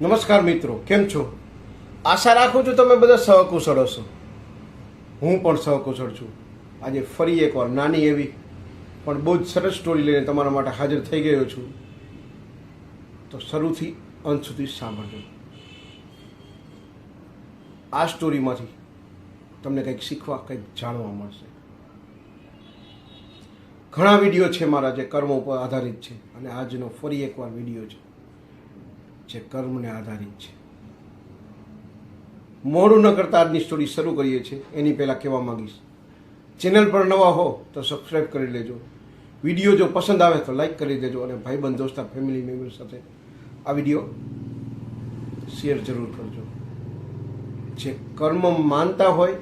નમસ્કાર મિત્રો કેમ છો? આશા રાખું છું તમે બધા સહકુશળ હશો. હું પણ સહકુશળ છું. આજે ફરી એકવાર નાની એવી પણ બહુ જ સરસ સ્ટોરી લઈને તમારા માટે હાજર થઈ ગયો છું. તો શરૂથી અંત સુધી સાંભળજો. આ સ્ટોરીમાંથી તમને કંઈક શીખવા કંઈક જાણવા મળશે. ઘણા વીડિયો છે મારા જે કર્મો ઉપર આધારિત છે અને આજનો ફરી એકવાર વીડિયો છે. જે કર્મને આધારિત છે. મોડું ન કરતા આજની સ્ટોરી શરૂ કરીએ છીએ. એની પહેલાં કહેવા માંગીશ, ચેનલ પર નવા હો તો સબસ્ક્રાઈબ કરી લેજો. વીડિયો જો પસંદ આવે તો લાઈક કરી દેજો અને ભાઈબંધ, દોસ્તા ફેમિલી મેમ્બર સાથે આ વીડિયો શેર જરૂર કરજો. જે કર્મ માનતા હોય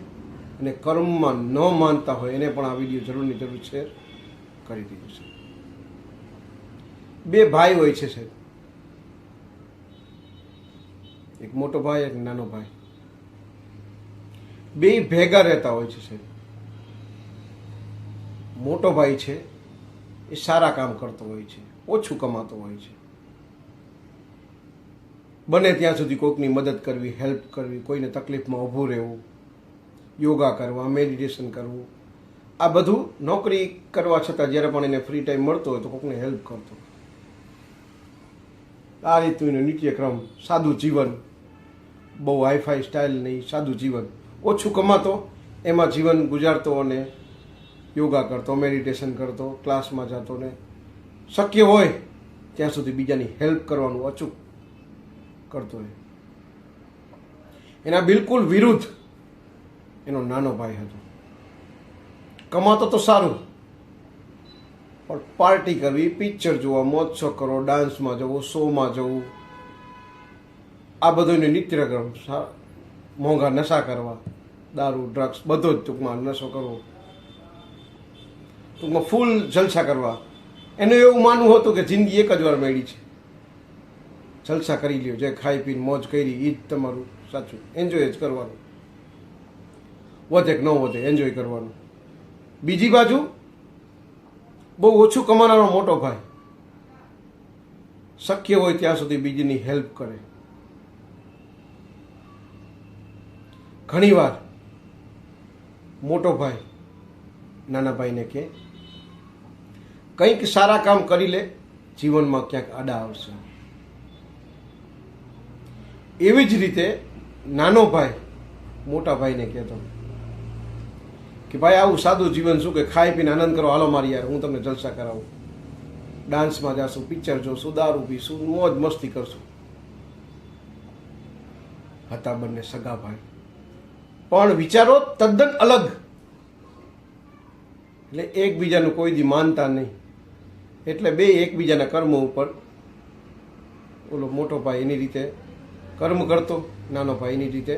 અને કર્મમાં ન માનતા હોય એને પણ આ વીડિયો જરૂરની જરૂર શેર કરી દીધો છે બે ભાઈ હોય છે સાહેબ. એક મોટો ભાઈ એક નાનો ભાઈ. બે ભેગા રહેતા હોય છે સાહેબ. મોટો ભાઈ છે, એ સારા કામ કરતો હોય છે, ઓછું કમાતો હોય છે. બને ત્યાં સુધી કોઈકની મદદ કરવી હેલ્પ કરવી, કોઈને તકલીફમાં ઊભું રહેવું, યોગા કરવા મેડિટેશન કરવું. આ બધું નોકરી કરવા છતાં જ્યારે પણ એને ફ્રી ટાઈમ મળતો હોય તો કોઈકને હેલ્પ કરતો આ રીતનું એનો નિત્યક્રમ, સાદું જીવન બહુ હાઈફાઈ સ્ટાઇલ નહીં સાદું જીવન. ઓછું કમાતો, એમાં જીવન ગુજારતો અને યોગા કરતો મેડિટેશન કરતો ક્લાસમાં જતો ને શક્ય હોય ત્યાં સુધી બીજાની હેલ્પ કરવાનું અચૂક કરતો હોય એના બિલકુલ વિરુદ્ધ એનો નાનો ભાઈ હતો. કમાતો તો સારું, પણ પાર્ટી કરવી પિક્ચર જોવા મોજ કરો ડાન્સમાં જવું શોમાં જવું આ બધું એનું નિત્યક્રમ મોંઘા નશા કરવા, દારૂ ડ્રગ્સ બધો જ ટૂંકમાં નશો કરવો. ટૂંકમાં ફૂલ જલસા કરવા. એનું એવું માનવું હતું કે જિંદગી એક જ વાર મળી છે. જલસા કરી લ્યો, જે ખાઈ પીને મોજ કરી એ જ તમારું સાચું. એન્જોય જ કરવાનું. વધે કે ન વધે એન્જોય કરવાનું. બીજી બાજુ, બહુ ઓછું કમાનારો મોટો ભાઈ. શક્ય હોય ત્યાં સુધી બીજીની હેલ્પ કરે. ઘણીવાર મોટો ભાઈ નાના ભાઈને કહે કંઈક સારા કામ કરી લે, જીવનમાં ક્યાંક આડા આવશે. એવી જ રીતે નાનો ભાઈ મોટા ભાઈને કહેતો કે ભાઈ આવું સાદું જીવન શું કે ખાઈ પીને આનંદ કરો, હાલો મારી યાર, હું તમને જલસા કરાવું. ડાન્સમાં જાશું, પિક્ચર જોશું, દારૂ પીશું, મોજ મસ્તી કરશું. હતા બંને સગા ભાઈ. પણ વિચારો તદ્દન અલગ. એટલે એકબીજાનું કોઈ દી માનતા નહીં. એટલે બે એકબીજાના કર્મ ઉપર ઓલો મોટો ભાઈ એની રીતે કર્મ કરતો, નાનો ભાઈ એની રીતે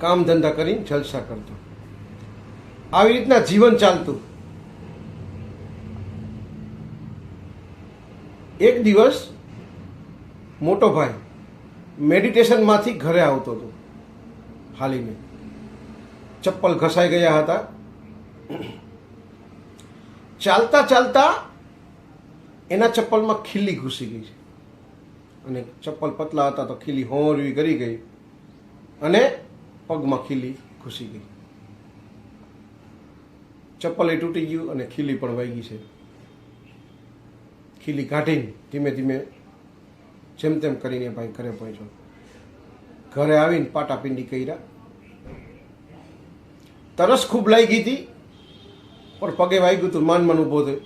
કામ ધંધા કરીને જલસા કરતો. આવી રીતના જીવન ચાલતું. એક દિવસ મોટો ભાઈ મેડિટેશનમાંથી ઘરે આવતો હતો. હાલીને. ચપ્પલ ઘસાઈ ગયા હતા. ચાલતા ચાલતા એના ચપ્પલમાં ખીલી ઘૂસી ગઈ છે. અને ચપ્પલ પતલા હતા તો ખીલી હોંરવી કરી ગઈ અને પગમાં ખીલી ઘૂસી ગઈ. ચપ્પલ એ તૂટી ગયું અને ખીલી પણ વાગી છે. ખીલી કાઢીને ધીમે ધીમે જેમ તેમ કરીને ભાઈ ઘરે પહોંચ્યો. ઘરે આવીને પાટાપિંડી કર્યા. તરસ ખૂબ લાગી હતી, પણ પગે વાગ્યું હતું માન માન ઊભો થયો.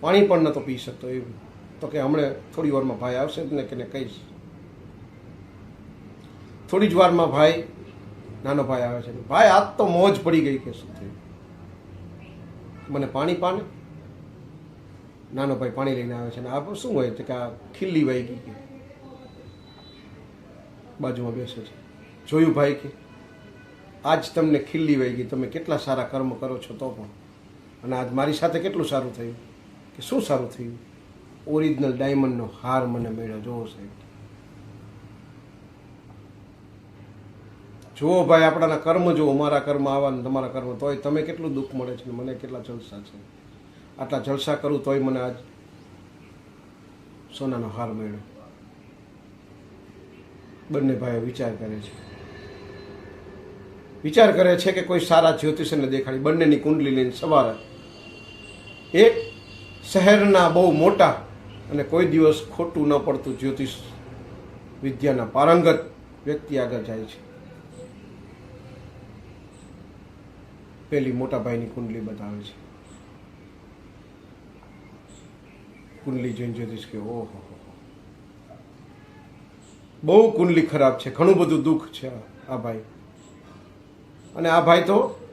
પાણી પણ નહોતો પી શકતો એવું. તો કે હમણાં થોડી વારમાં ભાઈ આવશે ને કે કહીશ. થોડી જ વારમાં ભાઈ, નાનો ભાઈ આવે છે. ભાઈ, આજ તો મોજ પડી ગઈ કે શું થયું? મને પાણી પાને. નાનો ભાઈ પાણી લઈને આવે છે ને આ શું હોય કે આ ખીલ્લી વાઈ ગઈ. બાજુમાં બેસે છે. જોયું ભાઈ કે આજ તમને ખીલ્લી વાઈ ગઈ તમે કેટલા સારા કર્મ કરો છો તો પણ. અને આજ મારી સાથે કેટલું સારું થયું? કે શું સારું થયું? ઓરિજિનલ ડાયમંડનો હાર મને મળ્યો. જોવો સાહેબ. જુઓ ભાઈ, આપણાના કર્મ જુઓ. મારા કર્મ આવવાનું તમારા કર્મ. તોય તમે કેટલું દુઃખ મળે છે મને કેટલા જલસા છે. આટલા જલસા કરું તોય મને આજ સોનાનો હાર મળ્યો. બંને ભાઈઓ વિચાર કરે છે. વિચાર કરે છે કે કોઈ સારા જ્યોતિષને દેખાડી બંનેની કુંડલી લઈને સવારે એક શહેરના બહુ મોટા અને કોઈ દિવસ ખોટું ન પડતું જ્યોતિષ વિદ્યાના પારંગત વ્યક્તિ આગળ જાય છે. પેલી મોટા ભાઈની કુંડલી બતાવે છે. કુંડલી જોઈને જ્યોતિષ કે ઓહો. બહુ કુંડલી ખરાબ છે, ઘણું બધું દુઃખ છે આ ભાઈ. અને આ ભાઈ તો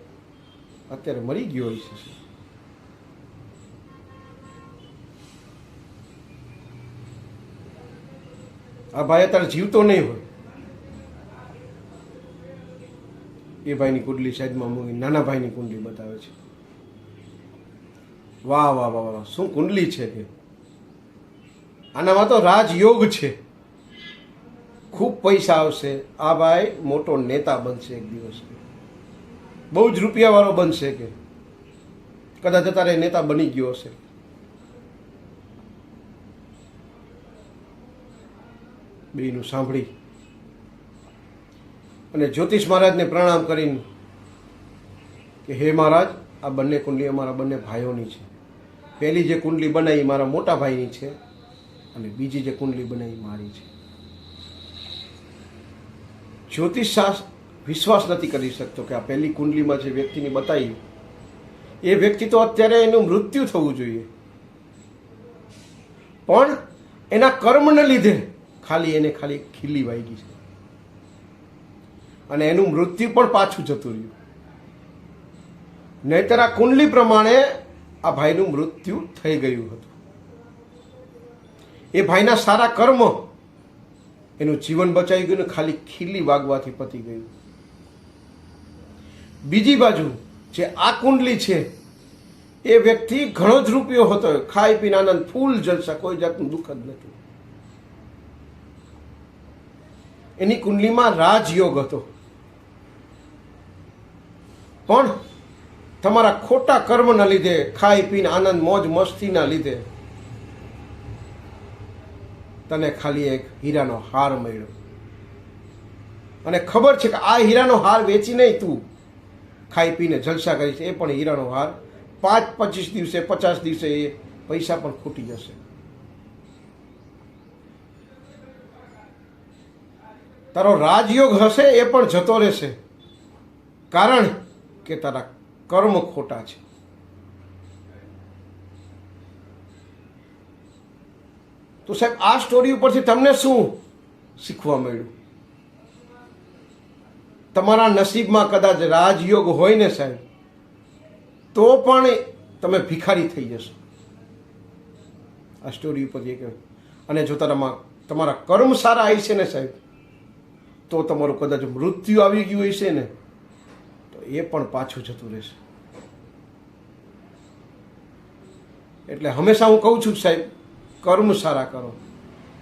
અત્યારે મરી ગયો હોય છે. આ ભાઈ અત્યારે જીવતો નહીં હોય. એ ભાઈની કુંડલી સાઈડમાં મૂકી નાના ભાઈની કુંડલી બતાવે છે. વાહ વાહ વાહ વાહ શું કુંડલી છે આનામાં તો રાજયોગ છે. ખૂબ પૈસા આવશે. આ ભાઈ મોટો નેતા બનશે એક દિવસ. બહુ જ રૂપિયાવાળો બનશે કે. કદાચ અત્યારે નેતા બની ગયો હશે. બેનું સાંભળી. અને જ્યોતિષ મહારાજને પ્રણામ કરીને કે, હે મહારાજ, આ બંને કુંડલી અમારા બંને ભાઈઓની છે. પહેલી જે કુંડલી બનાવી મારા મોટા ભાઈની છે અને બીજી જે કુંડલી બનાવી મારી છે. જ્યોતિષ શાસ્ત્ર વિશ્વાસ નથી કરી શકતો કે આ પહેલી કુંડલીમાં જે વ્યક્તિની બતાવી, એ વ્યક્તિ તો અત્યારે એનું મૃત્યુ થવું જોઈએ. પણ એના કર્મને લીધે ખાલી એને ખાલી ખીલી વાગી છે. અને એનું મૃત્યુ પણ પાછું જતું રહ્યું. નહીતર આ કુંડલી પ્રમાણે આ ભાઈનું મૃત્યુ થઈ ગયું હતું. એ ભાઈના સારા કર્મ એનું જીવન બચાવી ગયું ને ખાલી ખીલી વાગવાથી પતી ગયું. બીજી બાજુ જે આ કુંડલી છે, એ વ્યક્તિ ઘણો જ રૂપિયો હતો, ખાઈ પીને આનંદ, ફૂલ જલસા, કોઈ જાતનું દુઃખ જ નથી એની કુંડલીમાં રાજયોગ હતો. પણ તમારા ખોટા કર્મના લીધે, ખાઈ પીને આનંદ, મોજ, મસ્તીના લીધે તને ખાલી એક હીરાનો હાર મળ્યો. અને ખબર છે કે આ હીરાનો હાર વેચી નહીં તું. ખાઈ પીને જલસા કરીશ, એ પણ હીરાનો હાર. પાંચ પચીસ દિવસે, પચાસ દિવસે એ પૈસા પણ ખૂટી જશે. તારો રાજયોગ હશે એ પણ જતો રહેશે. કારણ કે તારા કર્મ ખોટા છે. તો સાહેબ, આ સ્ટોરી ઉપરથી તમને શું શીખવા મળ્યું? તમારા નસીબમાં કદાચ રાજયોગ હોય ને સાહેબ, તો પણ તમે ભિખારી થઈ જશો. આ સ્ટોરી ઉપરથી એક અને જો તારામાં તમારા કર્મ સારા આવી ને સાહેબ, તો તમારું કદાચ મૃત્યુ આવી ગયું હશે ને, તો એ પણ પાછું જતું રહેશે. એટલે હંમેશા હું કહું છું સાહેબ કર્મ સારા કરો.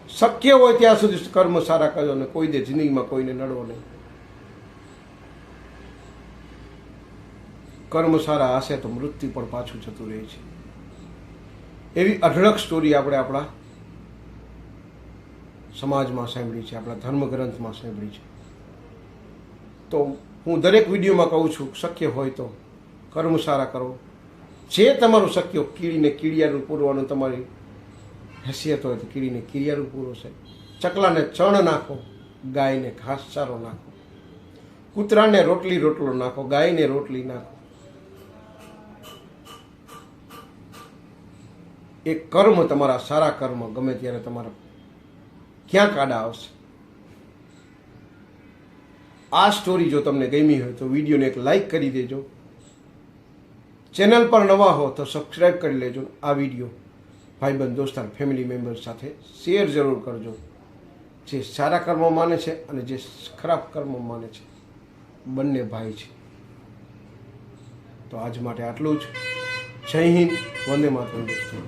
શક્ય હોય ત્યાં સુધી કર્મ સારા કરો અને કોઈ દે જિંદગીમાં કોઈને નડવો નહીં. કર્મ સારા હશે તો મૃત્યુ પણ પાછું જતું રહે છે. એવી અઢળક સ્ટોરી આપણે આપણા સમાજમાં સાંભળી છે, આપણા ધર્મગ્રંથમાં સાંભળી છે. તો હું દરેક વિડીયોમાં કહું છું, શક્ય હોય તો કર્મ સારા કરો. જે તમારું શક્ય કીડીને કીડિયાનું પૂરવાનું તમારી હેસિયત હોય તો કીડીને કિરિયાનું પૂરો છે. ચકલાને ચણ નાખો, ગાયને ઘાસચારો નાખો. કૂતરાને રોટલી રોટલો નાખો, ગાયને રોટલી નાખો. એ કર્મ તમારા સારા કર્મ, ગમે ત્યારે તમારા ક્યાં કાડા આવશે. આ સ્ટોરી જો તમને ગમી હોય તો વિડીયોને એક લાઈક કરી દેજો. ચેનલ પર નવા હો તો સબસ્ક્રાઈબ કરી લેજો આ વીડિયો. ભાઈબંધ, દોસ્તાર ફેમિલી મેમ્બર સાથે શેર જરૂર કરજો. જે સારા કર્મ માને છે અને જે ખરાબ કર્મ માને છે. બંને ભાઈ છે. તો આજ માટે આટલું જ. જય હિન્દ, વંદે માતરમ દોસ્તો.